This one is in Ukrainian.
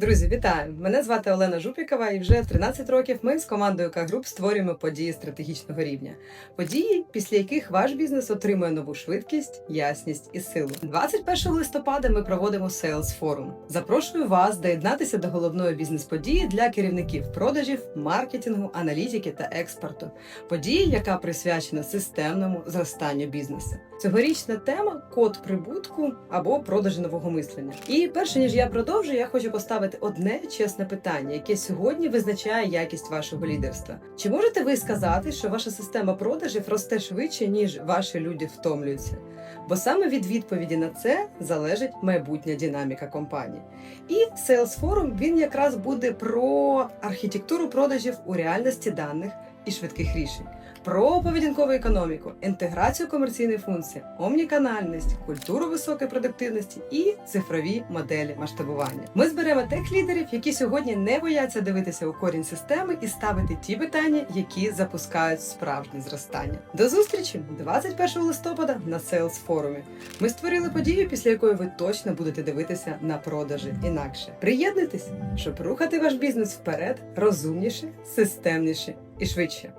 Друзі, вітаю! Мене звати Олена Жупікова, і вже 13 років ми з командою К-Груп створюємо події стратегічного рівня. Події, після яких ваш бізнес отримує нову швидкість, ясність і силу. 21 листопада ми проводимо Sales Forum. Запрошую вас доєднатися до головної бізнес-події для керівників продажів, маркетингу, аналітики та експорту. Події, яка присвячена системному зростанню бізнесу. Цьогорічна тема код прибутку або продажі нового мислення. І перше ніж я продовжу, я хочу поставити одне чесне питання, яке сьогодні визначає якість вашого лідерства. Чи можете ви сказати, що ваша система продажів росте швидше, ніж ваші люди втомлюються? Бо саме від відповіді на це залежить майбутня динаміка компанії. І Sales Forum він якраз буде про архітектуру продажів у реальності даних і швидких рішень про поведінкову економіку, інтеграцію комерційних функцій, омніканальність, культуру високої продуктивності і цифрові моделі масштабування. Ми зберемо тих лідерів, які сьогодні не бояться дивитися у корінь системи і ставити ті питання, які запускають справжнє зростання. До зустрічі 21 листопада на Sales форумі. Ми створили подію, після якої ви точно будете дивитися на продажі інакше. Приєднуйтесь, щоб рухати ваш бізнес вперед розумніше, системніше і швидше.